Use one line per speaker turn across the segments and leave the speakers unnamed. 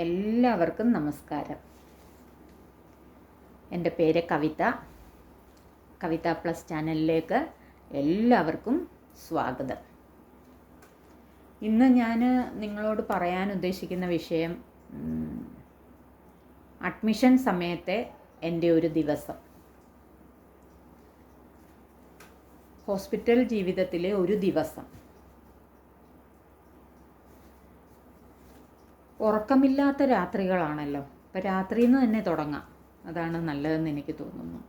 എല്ലാവർക്കും നമസ്കാരം. എന്റെ പേര് കവിത. കവിത പ്ലസ് ചാനലിലേക്ക് എല്ലാവർക്കും സ്വാഗതം. ഇന്ന് ഞാൻ നിങ്ങളോട് പറയാൻ ഉദ്ദേശിക്കുന്ന വിഷയം അഡ്മിഷൻ സമയത്തെ എന്റെ ഒരു ദിവസം. ഹോസ്പിറ്റൽ ജീവിതത്തിലെ ഒരു ദിവസം. ഉറക്കമില്ലാത്ത രാത്രികളാണല്ലോ. അപ്പം രാത്രിയിൽ നിന്ന് തന്നെ തുടങ്ങാം. അതാണ് നല്ലതെന്ന് എനിക്ക് തോന്നുന്നു.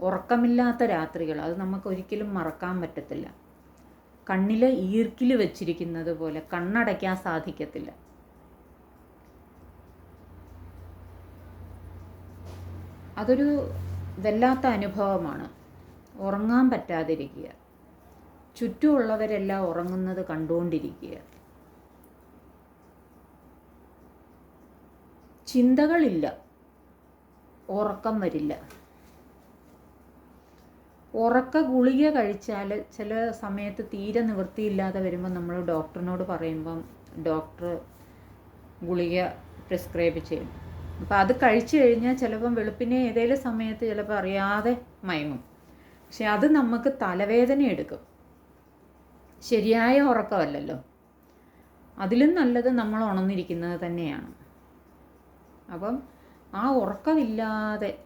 ഉറക്കമില്ലാത്ത രാത്രികൾ അത് നമുക്ക് ഒരിക്കലും മറക്കാൻ പറ്റത്തില്ല. കണ്ണിൽ ഈർക്കിൽ വെച്ചിരിക്കുന്നത് പോലെ കണ്ണടയ്ക്കാൻ സാധിക്കത്തില്ല. അതൊരു വല്ലാത്ത അനുഭവമാണ്. ഉറങ്ങാൻ പറ്റാതിരിക്കുക. ചുറ്റുമുള്ളവരെല്ലാം ഉറങ്ങുന്നത് കണ്ടുകൊണ്ടിരിക്കുക. ചിന്തകളില്ല. ഉറക്കം വരില്ല. ഉറക്ക ഗുളിക കഴിച്ചാൽ ചില സമയത്ത് തീരെ നിവൃത്തിയില്ലാതെ വരുമ്പോൾ നമ്മൾ ഡോക്ടറിനോട് പറയുമ്പം ഡോക്ടർ ഗുളിക പ്രിസ്ക്രൈബ് ചെയ്യും. അപ്പോൾ അത് കഴിച്ചു കഴിഞ്ഞാൽ ചിലപ്പം വെളുപ്പിനെ ഏതെങ്കിലും സമയത്ത് ചിലപ്പോൾ അറിയാതെ മയങ്ങും. പക്ഷെ അത് നമുക്ക് തലവേദന എടുക്കും. ശരിയായ ഉറക്കമല്ലല്ലോ. അതിലും നല്ലത് നമ്മൾ ഉണർന്നിരിക്കുന്നത് തന്നെയാണ്. അപ്പം ആ ഉറക്കമില്ലാതെ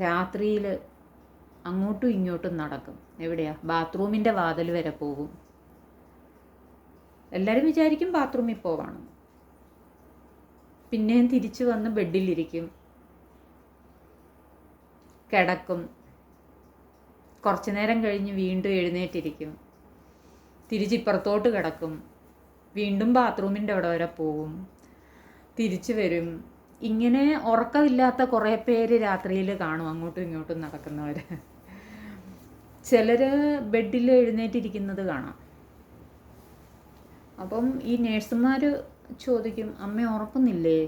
രാത്രിയിൽ അങ്ങോട്ടും ഇങ്ങോട്ടും നടക്കും. എവിടെയാ? ബാത്റൂമിന്റെ വാതിൽ വരെ പോകും. എല്ലാവരും വിചാരിക്കും ബാത്റൂമിൽ പോവാണ്. പിന്നെയും തിരിച്ചു വന്ന് ബെഡിലിരിക്കും. കിടക്കും. കുറച്ചു നേരം കഴിഞ്ഞ് വീണ്ടും എഴുന്നേറ്റിരിക്കും. തിരിച്ചിപ്പുറത്തോട്ട് കിടക്കും. വീണ്ടും ബാത്റൂമിന്റെ അവിടെ വരെ പോകും. തിരിച്ചു വരും. ഇങ്ങനെ ഉറക്കമില്ലാത്ത കുറേ പേര് രാത്രിയിൽ കാണും അങ്ങോട്ടും ഇങ്ങോട്ടും നടക്കുന്നവർ ചിലർ ബെഡിൽ എഴുന്നേറ്റിരിക്കുന്നത് കാണാം. അപ്പം ഈ നേഴ്സുമാർ ചോദിക്കും അമ്മ ഉറക്കുന്നില്ലേ?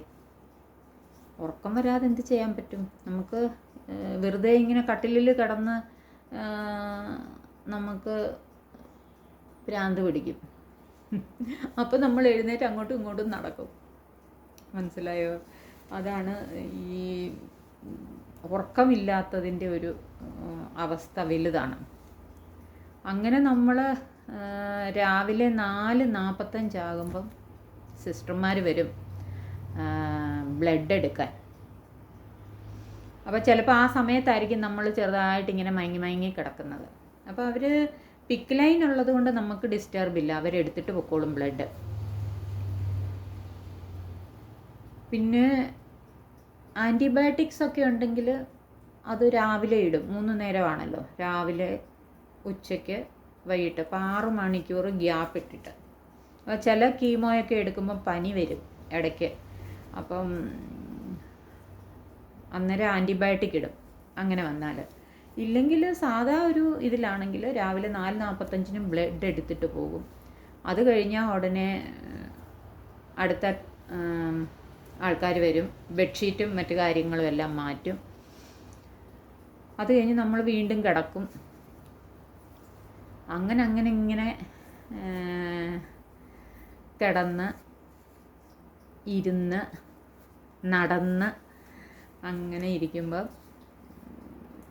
ഉറക്കം വരാതെ എന്ത് ചെയ്യാൻ പറ്റും? നമുക്ക് വെറുതെ ഇങ്ങനെ കട്ടിലിൽ കിടന്ന് നമുക്ക് ഭ്രാന്ത് പിടിക്കും. അപ്പോൾ നമ്മൾ എഴുന്നേറ്റ് അങ്ങോട്ടും ഇങ്ങോട്ടും നടക്കും. മനസ്സിലായോ? അതാണ് ഈ ഉറക്കമില്ലാത്തതിന്റെ ഒരു അവസ്ഥ വലുതാണ്. അങ്ങനെ നമ്മൾ രാവിലെ നാല് നാൽപ്പത്തഞ്ചാകുമ്പം സിസ്റ്റർമാർ വരും ബ്ലഡ് എടുക്കാൻ അപ്പോൾ ചിലപ്പോൾ ആ സമയത്തായിരിക്കും നമ്മൾ ചെറുതായിട്ട് ഇങ്ങനെ മയങ്ങി മയങ്ങി കിടക്കുന്നത്. അപ്പോൾ അവർ പിക്ക് ലൈൻ ഉള്ളത് കൊണ്ട് നമുക്ക് ഡിസ്റ്റർബ് ഇല്ല. അവരെടുത്തിട്ട് പൊക്കോളും ബ്ലഡ്. പിന്നെ ആന്റിബയോട്ടിക്സ് ഒക്കെ ഉണ്ടെങ്കിൽ അത് രാവിലെ ഇടും. മൂന്ന് നേരമാണല്ലോ. രാവിലെ ഉച്ചയ്ക്ക് വൈകിട്ട് അപ്പോൾ ആറ് മണിക്കൂർ ഗ്യാപ്പ് ഇട്ടിട്ട്. ചില കീമോയൊക്കെ എടുക്കുമ്പോൾ പനി വരും ഇടയ്ക്ക്. അപ്പം അന്നേരം ആന്റിബയോട്ടിക് ഇടും. അങ്ങനെ വന്നാൽ ഇല്ലെങ്കിൽ സാധാ ഒരു ഇതിലാണെങ്കിൽ രാവിലെ നാല് നാൽപ്പത്തഞ്ചിനും ബ്ലഡ് എടുത്തിട്ട് പോകും. അത് കഴിഞ്ഞാൽ ഉടനെ അടുത്ത ആൾക്കാർ വരും ബെഡ്ഷീറ്റും മറ്റു കാര്യങ്ങളും എല്ലാം മാറ്റും. അത് കഴിഞ്ഞ് നമ്മൾ വീണ്ടും കിടക്കും. അങ്ങനെ അങ്ങനെ ഇങ്ങനെ കിടന്ന് ഇരുന്ന് നടന്ന് അങ്ങനെ ഇരിക്കുമ്പോൾ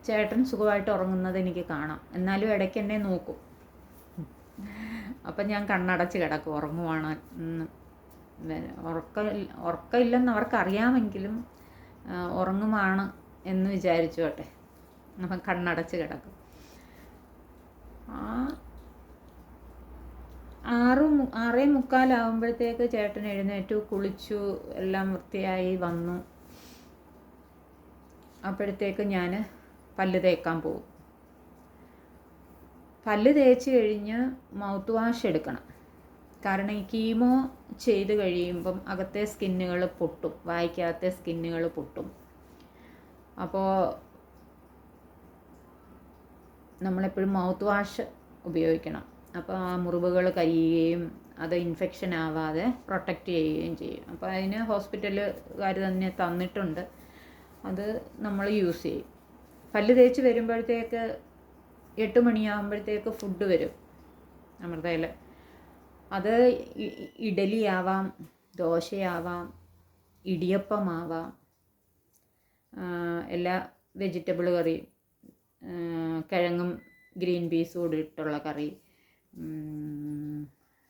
ചേട്ടൻ സുഖമായിട്ട് ഉറങ്ങുന്നത് എനിക്ക് കാണാം. എന്നാലും ഇടയ്ക്ക് എന്നെ നോക്കും. അപ്പം ഞാൻ കണ്ണടച്ച് കിടക്കും ഉറങ്ങുവാണ് ഉറക്ക ഉറക്കമില്ലെന്ന് അവർക്കറിയാമെങ്കിലും ഉറങ്ങുമാണ് എന്ന് വിചാരിച്ചോട്ടെ അപ്പം കണ്ണടച്ച് കിടക്കും. ആ ആറ് ആറേ മുക്കാലാവുമ്പോഴത്തേക്ക് ചേട്ടൻ എഴുന്നേറ്റു കുളിച്ചു എല്ലാം വൃത്തിയായി വന്നു. അപ്പോഴത്തേക്ക് ഞാൻ പല്ല് തേക്കാൻ പോകും. പല്ല് തേച്ച് കഴിഞ്ഞ് മൗത്ത് വാഷ് എടുക്കണം. കാരണം ഈ കീമോ ചെയ്ത് കഴിയുമ്പം അകത്തെ സ്കിന്നുകൾ പൊട്ടും വായിക്കകത്തെ സ്കിന്നുകൾ പൊട്ടും. അപ്പോൾ നമ്മളെപ്പോഴും മൗത്ത് വാഷ് ഉപയോഗിക്കണം. അപ്പോൾ ആ മുറിവുകൾ കരിയുകയും അത് ഇൻഫെക്ഷൻ ആവാതെ പ്രൊട്ടക്റ്റ് ചെയ്യുകയും ചെയ്യും. അപ്പോൾ അതിന് ഹോസ്പിറ്റലുകാർ തന്നെ തന്നിട്ടുണ്ട്. അത് നമ്മൾ യൂസ് ചെയ്യും. പല്ല് തേച്ച് വരുമ്പോഴത്തേക്ക് എട്ട് മണിയാകുമ്പോഴത്തേക്ക് ഫുഡ് വരും. അമൃതയിൽ അത് ഇ- ഇ- ഇഡലി ആവാം ദോശയാവാം ഇടിയപ്പമാവാം എല്ലാ വെജിറ്റബിൾ കറി കിഴങ്ങും ഗ്രീൻ പീസും കൂടി ഇട്ടുള്ള കറി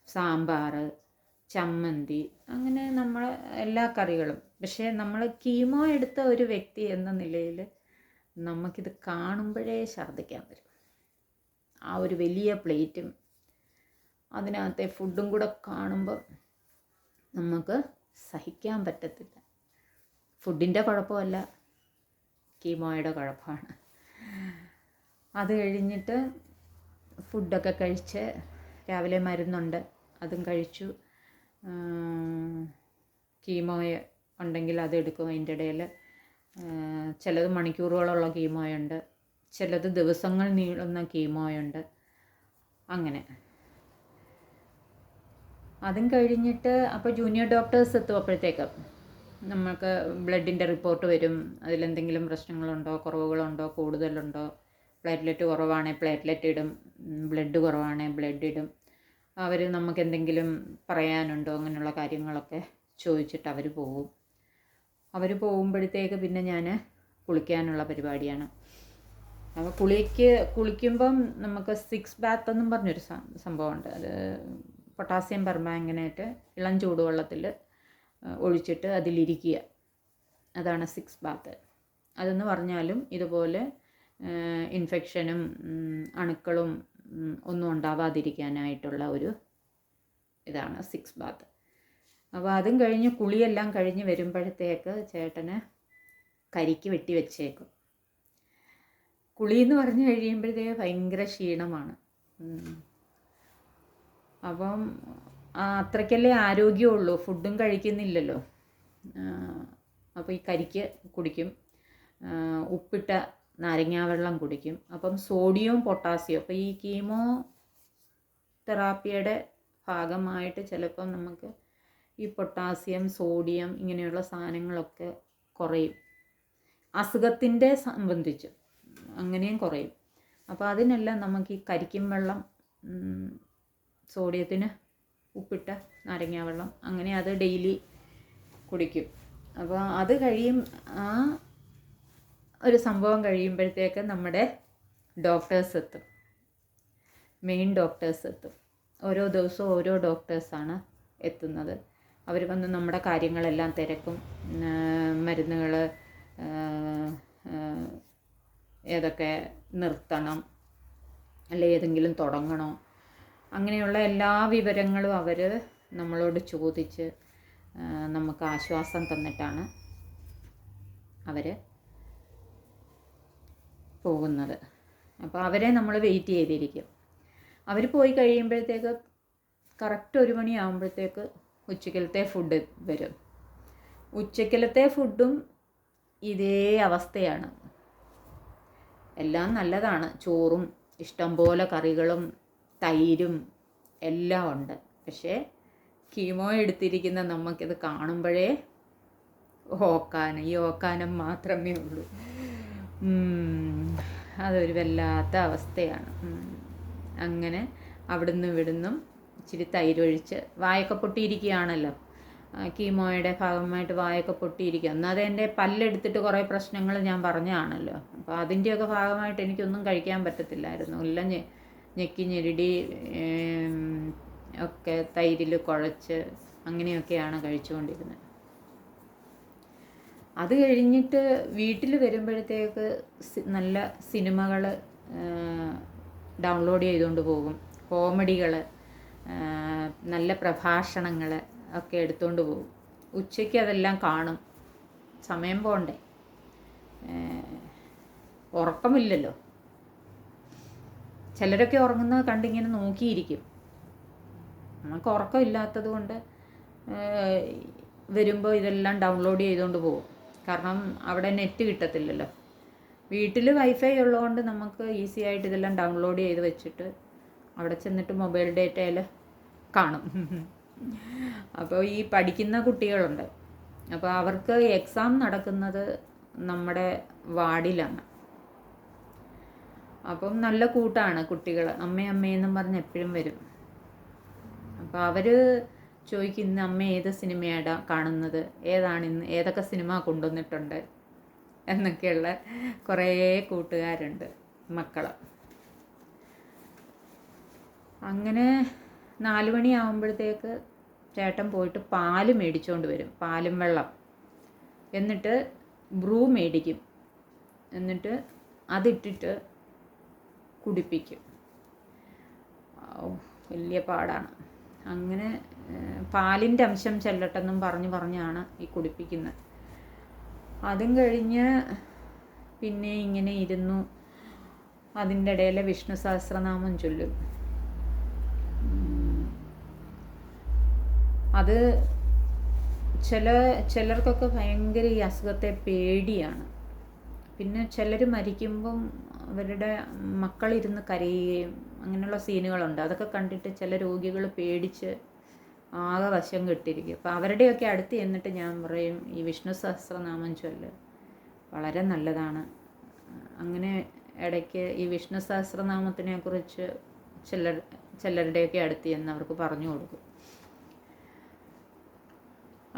സാമ്പാർ ചമ്മന്തി അങ്ങനെ നമ്മൾ എല്ലാ കറികളും. പക്ഷേ നമ്മൾ കീമോ എടുത്ത ഒരു വ്യക്തി എന്ന നിലയിൽ നമുക്കിത് കാണുമ്പോഴേ ഛർദ്ദിക്കാൻ വരും. ആ ഒരു വലിയ പ്ലേറ്റും അതിനകത്തെ ഫുഡും കൂടെ കാണുമ്പോൾ നമുക്ക് സഹിക്കാൻ പറ്റത്തില്ല. ഫുഡിന്റെ കുഴപ്പമല്ല. കീമോയുടെ കുഴപ്പമാണ്. അത് കഴിഞ്ഞിട്ട് ഫുഡൊക്കെ കഴിച്ച് രാവിലെ മരുന്നുണ്ട്. അതും കഴിച്ചു. കീമോയ ഉണ്ടെങ്കിൽ അത് എടുക്കും അതിന്റെ ഇടയിൽ. ചിലത് മണിക്കൂറുകളുള്ള കീമോയുണ്ട്. ചിലത് ദിവസങ്ങൾ നീളുന്ന കീമോയുണ്ട്. അങ്ങനെ. അതും കഴിഞ്ഞിട്ട് അപ്പോൾ ജൂനിയർ ഡോക്ടേഴ്സ് എത്തും അപ്പോഴത്തേക്ക് നമുക്ക് ബ്ലഡിന്റെ റിപ്പോർട്ട് വരും. അതിലെന്തെങ്കിലും പ്രശ്നങ്ങളുണ്ടോ? കുറവുകളുണ്ടോ? കൂടുതലുണ്ടോ? പ്ലേറ്റ്ലെറ്റ് കുറവാണേ പ്ലേറ്റ്ലെറ്റ് ഇടും. ബ്ലഡ് കുറവാണേ ബ്ലഡ് ഇടും. അവർ നമുക്ക് എന്തെങ്കിലും പറയാനുണ്ടോ? അങ്ങനെയുള്ള കാര്യങ്ങളൊക്കെ ചോദിച്ചിട്ട് അവർ പോകും അവർ പോകുമ്പോഴത്തേക്ക് പിന്നെ ഞാൻ കുളിക്കാനുള്ള പരിപാടിയാണ്. അപ്പോൾ കുളിക്ക് കുളിക്കുമ്പം നമുക്ക് സിക്സ് ബാത്ത് എന്നും പറഞ്ഞൊരു സംഭവമുണ്ട്. അത് പൊട്ടാസ്യം പെർമാംഗനേറ്റ് ഇളം ചൂടുവെള്ളത്തിൽ ഒഴിച്ചിട്ട് അതിലിരിക്കുക. അതാണ് സിക്സ് ബാത്ത്. അതെന്ന് പറഞ്ഞാലും ഇതുപോലെ ഇൻഫെക്ഷനും അണുക്കളും ഒന്നും ഉണ്ടാവാതിരിക്കാനായിട്ടുള്ള ഒരു ഇതാണ് സിക്സ് ബാത്ത്. അപ്പോൾ അതും കഴിഞ്ഞ് കുളിയെല്ലാം കഴിഞ്ഞ് വരുമ്പോഴത്തേക്ക് ചേട്ടന് കരിക്ക് വെട്ടി വെച്ചേക്കും. കുളി എന്ന് പറഞ്ഞു കഴിയുമ്പോഴത്തേക്ക് ഭയങ്കര ക്ഷീണമാണ്. അപ്പം അത്രയ്ക്കല്ലേ ആരോഗ്യമുള്ളൂ. ഫുഡും കഴിക്കുന്നില്ലല്ലോ. അപ്പോൾ ഈ കരിക്ക് കുടിക്കും. ഉപ്പിട്ട നാരങ്ങാവെള്ളം കുടിക്കും. അപ്പം സോഡിയവും പൊട്ടാസ്യവും അപ്പോൾ ഈ കീമോ തെറാപ്പിയുടെ ഭാഗമായിട്ട് ചിലപ്പം നമുക്ക് ഈ പൊട്ടാസ്യം സോഡിയം ഇങ്ങനെയുള്ള സാധനങ്ങളൊക്കെ കുറയും. അസുഖത്തിന്റെ സംബന്ധിച്ച് അങ്ങനെയും കുറയും. അപ്പോൾ അതിനെല്ലാം നമുക്ക് ഈ കരിക്കും വെള്ളം സോഡിയത്തിന് ഉപ്പിട്ട നാരങ്ങാവെള്ളം അങ്ങനെ അത് ഡെയിലി കുടിക്കും. അപ്പോൾ അത് കഴിയും ആ ഒരു സംഭവം കഴിയുമ്പോഴത്തേക്ക് നമ്മുടെ ഡോക്ടേഴ്സ് എത്തും. മെയിൻ ഡോക്ടേഴ്സ് എത്തും. ഓരോ ദിവസവും ഓരോ ഡോക്ടേഴ്സാണ് എത്തുന്നത്. അവർ വന്ന് നമ്മുടെ കാര്യങ്ങളെല്ലാം തിരക്കും. മരുന്നുകൾ ഏതൊക്കെ നിർത്തണം അല്ലെ ഏതെങ്കിലും തുടങ്ങണോ അങ്ങനെയുള്ള എല്ലാ വിവരങ്ങളും അവർ നമ്മളോട് ചോദിച്ച് നമുക്ക് ആശ്വാസം തന്നിട്ടാണ് അവർ പോകുന്നത്. അപ്പോൾ അവരെ നമ്മൾ വെയിറ്റ് ചെയ്തിരിക്കും. അവർ പോയി കഴിയുമ്പോഴത്തേക്ക് കറക്റ്റ് ഒരു മണിയാകുമ്പോഴത്തേക്ക് ഉച്ചക്കലത്തെ ഫുഡ് വരും. ഉച്ചക്കലത്തെ ഫുഡും ഇതേ അവസ്ഥയാണ്. എല്ലാം നല്ലതാണ്. ചോറും ഇഷ്ടംപോലെ കറികളും തൈരും എല്ലാം ഉണ്ട്. പക്ഷേ കീമോ എടുത്തിരിക്കുന്ന നമുക്കിത് കാണുമ്പോഴേ ഓക്കാനം ഈ ഓക്കാനം മാത്രമേ ഉള്ളൂ. അതൊരു വല്ലാത്ത അവസ്ഥയാണ്. അങ്ങനെ അവിടുന്ന് ഇവിടുന്നും ഇച്ചിരി തൈരൊഴിച്ച് വായൊക്കെ പൊട്ടിയിരിക്കുകയാണല്ലോ. കീമോയുടെ ഭാഗമായിട്ട് വായൊക്കെ പൊട്ടിയിരിക്കുക. എന്നാൽ എന്റെ പല്ലെടുത്തിട്ട് കുറേ പ്രശ്നങ്ങൾ ഞാൻ പറഞ്ഞതാണല്ലോ. അപ്പോൾ അതിന്റെയൊക്കെ ഭാഗമായിട്ട് എനിക്കൊന്നും കഴിക്കാൻ പറ്റത്തില്ലായിരുന്നു. എല്ലാം ഞെക്കി ഞെരടി ഒക്കെ തൈരിൽ കുഴച്ച് അങ്ങനെയൊക്കെയാണ് കഴിച്ചുകൊണ്ടിരുന്നത്. അത് കഴിഞ്ഞിട്ട് വീട്ടിൽ വരുമ്പോഴത്തേക്ക് നല്ല സിനിമകൾ ഡൗൺലോഡ് ചെയ്തുകൊണ്ട് പോകും. കോമഡികൾ നല്ല പ്രഭാഷണങ്ങൾ ഒക്കെ എടുത്തുകൊണ്ട് പോകും. ഉച്ചയ്ക്ക് അതെല്ലാം കാണും. സമയം പോണ്ടേ? ഉറക്കമില്ലല്ലോ. ചിലരൊക്കെ ഉറങ്ങുന്നത് കണ്ടിങ്ങനെ നോക്കിയിരിക്കും. നമുക്ക് ഉറക്കമില്ലാത്തത് കൊണ്ട് വരുമ്പോൾ ഇതെല്ലാം ഡൗൺലോഡ് ചെയ്തുകൊണ്ട് പോകും. കാരണം അവിടെ നെറ്റ് കിട്ടത്തില്ലല്ലോ. വീട്ടിൽ വൈഫൈ ഉള്ളതുകൊണ്ട് നമുക്ക് ഈസി ആയിട്ട് ഇതെല്ലാം ഡൗൺലോഡ് ചെയ്ത് വെച്ചിട്ട് അവിടെ ചെന്നിട്ട് മൊബൈൽ ഡേറ്റയിൽ കാണും. അപ്പോൾ ഈ പഠിക്കുന്ന കുട്ടികളുണ്ട്. അപ്പോൾ അവർക്ക് എക്സാം നടക്കുന്നത് നമ്മുടെ വാർഡിലാണ്. അപ്പം നല്ല കൂട്ടാണ് കുട്ടികൾ അമ്മേ അമ്മയെന്നും പറഞ്ഞ് എപ്പോഴും വരും. അപ്പോൾ അവർ ചോദിക്കും ഇന്ന് അമ്മ ഏത് സിനിമയാണ് കാണുന്നത്? ഏതാണ് ഇന്ന് ഏതൊക്കെ സിനിമ കൊണ്ടുവന്നിട്ടുണ്ട്? എന്നൊക്കെയുള്ള കുറേ കൂട്ടുകാരുണ്ട് മക്കൾ അങ്ങനെ നാല് മണിയാകുമ്പോഴത്തേക്ക് ചേട്ടൻ പോയിട്ട് പാൽ മേടിച്ചുകൊണ്ട് വരും പാലും വെള്ളം. എന്നിട്ട് ബ്രൂ മേടിക്കും. എന്നിട്ട് അതിട്ടിട്ട് കുടിപ്പിക്കും. വലിയ പാടാണ്. അങ്ങനെ പാലിന്റെ അംശം ചെല്ലട്ടെന്നും പറഞ്ഞു പറഞ്ഞാണ് ഈ കുടിപ്പിക്കുന്നത്. അതും കഴിഞ്ഞ് പിന്നെ ഇങ്ങനെ ഇരുന്നു. അതിന്റെ ഇടയിൽ വിഷ്ണു സഹസ്രനാമം ചൊല്ലും. അത് ചില ചിലർക്കൊക്കെ ഭയങ്കര ഈ അസുഖത്തെ പേടിയാണ്. പിന്നെ ചിലർ മരിക്കുമ്പം അവരുടെ മക്കളിരുന്ന് കരയുകയും അങ്ങനെയുള്ള സീനുകളുണ്ട്. അതൊക്കെ കണ്ടിട്ട് ചില രോഗികൾ പേടിച്ച് ആകെ വശം കെട്ടിരിക്കും. അപ്പോൾ അവരുടെയൊക്കെ അടുത്ത് ചെന്നിട്ട് ഞാൻ പറയും ഈ വിഷ്ണു സഹസ്രനാമം ചൊല്ല്. വളരെ നല്ലതാണ്. അങ്ങനെ ഇടയ്ക്ക് ഈ വിഷ്ണു സഹസ്രനാമത്തിനെ കുറിച്ച് ചിലർ ചിലരുടെയൊക്കെ അടുത്ത് ചെന്ന് അവർക്ക് പറഞ്ഞു കൊടുക്കും.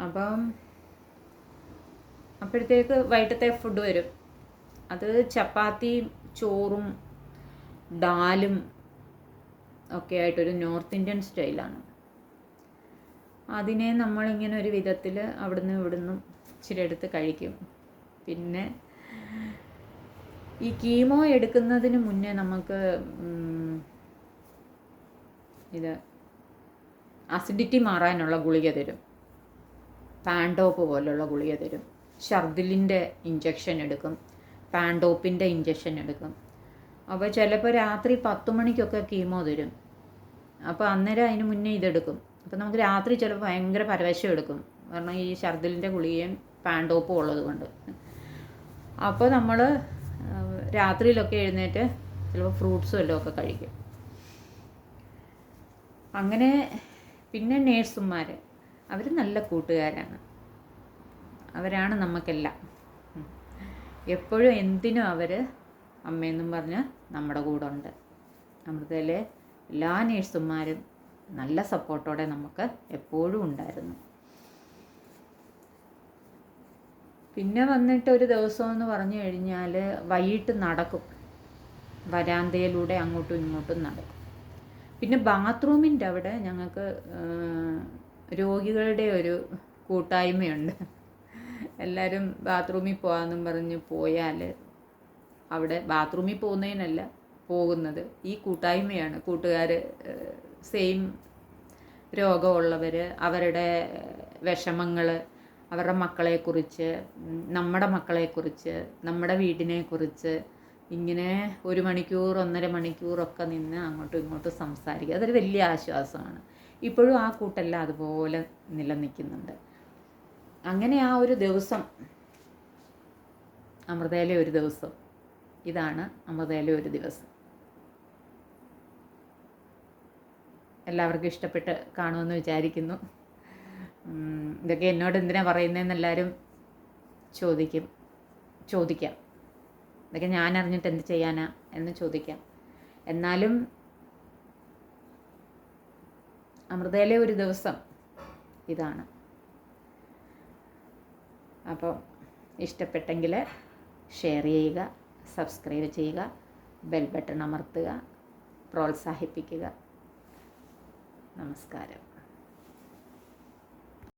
അപ്പം അപ്പോഴത്തേക്ക് വൈകിട്ടത്തെ ഫുഡ് വരും. അത് ചപ്പാത്തിയും ചോറും ദാലും ഒക്കെ ആയിട്ടൊരു നോർത്ത് ഇന്ത്യൻ സ്റ്റൈലാണ്. അതിനെ നമ്മളിങ്ങനെ ഒരു വിധത്തിൽ അവിടുന്ന് ഇവിടുന്ന് ഇച്ചിരി എടുത്ത് കഴിക്കും. പിന്നെ ഈ കീമോ എടുക്കുന്നതിന് മുന്നേ നമുക്ക് ഇത് അസിഡിറ്റി മാറാനുള്ള ഗുളിക തരും. പാൻഡോപ്പ് പോലുള്ള ഗുളിക തരും. ഷർദിലിന്റെ ഇഞ്ചക്ഷൻ എടുക്കും. പാൻഡോപ്പിന്റെ ഇഞ്ചക്ഷൻ എടുക്കും. അപ്പോൾ ചിലപ്പോൾ രാത്രി പത്ത് മണിക്കൊക്കെ കീമോ തരും. അപ്പോൾ അന്നേരം അതിന് മുന്നേ ഇതെടുക്കും. അപ്പോൾ നമുക്ക് രാത്രി ചിലപ്പോൾ ഭയങ്കര പരവശം എടുക്കും. കാരണം ഈ ഷർദിലിന്റെ ഗുളികയും പാൻഡോപ്പും ഉള്ളത് കൊണ്ട്. അപ്പോൾ നമ്മൾ രാത്രിയിലൊക്കെ എഴുന്നേറ്റ് ചിലപ്പോൾ ഫ്രൂട്ട്സും എല്ലാം ഒക്കെ കഴിക്കും. അങ്ങനെ പിന്നെ നേഴ്സുമാർ അവർ നല്ല കൂട്ടുകാരാണ്. അവരാണ് നമുക്കെല്ലാം എപ്പോഴും എന്തിനും അവർ അമ്മയെന്നും പറഞ്ഞ് നമ്മുടെ കൂടെ ഉണ്ട് അമൃതയിലെ എല്ലാ നേഴ്സുമാരും നല്ല സപ്പോർട്ടോടെ നമുക്ക് എപ്പോഴും ഉണ്ടായിരുന്നു. പിന്നെ വന്നിട്ട് ഒരു ദിവസം എന്ന് പറഞ്ഞു കഴിഞ്ഞാൽ വൈകിട്ട് നടക്കും. വരാന്തയിലൂടെ അങ്ങോട്ടും ഇങ്ങോട്ടും നടക്കും. പിന്നെ ബാത്റൂമിന്റെ അവിടെ ഞങ്ങൾക്ക് രോഗികളുടെ ഒരു കൂട്ടായ്മയുണ്ട്. എല്ലാവരും ബാത്റൂമിൽ പോകാമെന്നും പറഞ്ഞ് പോയാൽ അവിടെ ബാത്റൂമിൽ പോകുന്നതിനല്ല പോകുന്നത്. ഈ കൂട്ടായ്മയാണ്. കൂട്ടുകാർ സെയിം രോഗമുള്ളവർ അവരുടെ വിഷമങ്ങൾ അവരുടെ മക്കളെക്കുറിച്ച് നമ്മുടെ മക്കളെക്കുറിച്ച് നമ്മുടെ വീടിനെക്കുറിച്ച് ഇങ്ങനെ ഒരു മണിക്കൂർ ഒന്നര മണിക്കൂറൊക്കെ നിന്ന് അങ്ങോട്ടും ഇങ്ങോട്ടും സംസാരിക്കുക. അതൊരു വലിയ ആശ്വാസമാണ്. ഇപ്പോഴും ആ കൂട്ടെല്ലാം അതുപോലെ നിലനിൽക്കുന്നുണ്ട്. അങ്ങനെ ആ ഒരു ദിവസം അമൃതയിലെ ഒരു ദിവസം ഇതാണ് അമൃതയിലെ ഒരു ദിവസം. എല്ലാവർക്കും ഇഷ്ടപ്പെട്ട് കാണുമെന്ന് വിചാരിക്കുന്നു. ഇതൊക്കെ എന്നോട് എന്തിനാ പറയുന്നതെന്ന് എല്ലാവരും ചോദിക്കും ചോദിക്കാം. ഇതൊക്കെ ഞാൻ അറിഞ്ഞിട്ട് എന്ത് ചെയ്യാനാ എന്ന് ചോദിക്കാം. എന്നാലും അമൃതയിലെ ഒരു ദിവസം ഇതാണ്. അപ്പോൾ ഇഷ്ടപ്പെട്ടെങ്കിൽ ഷെയർ ചെയ്യുക സബ്സ്ക്രൈബ് ചെയ്യുക ബെൽ ബട്ടൺ അമർത്തുക പ്രോത്സാഹിപ്പിക്കുക. നമസ്കാരം.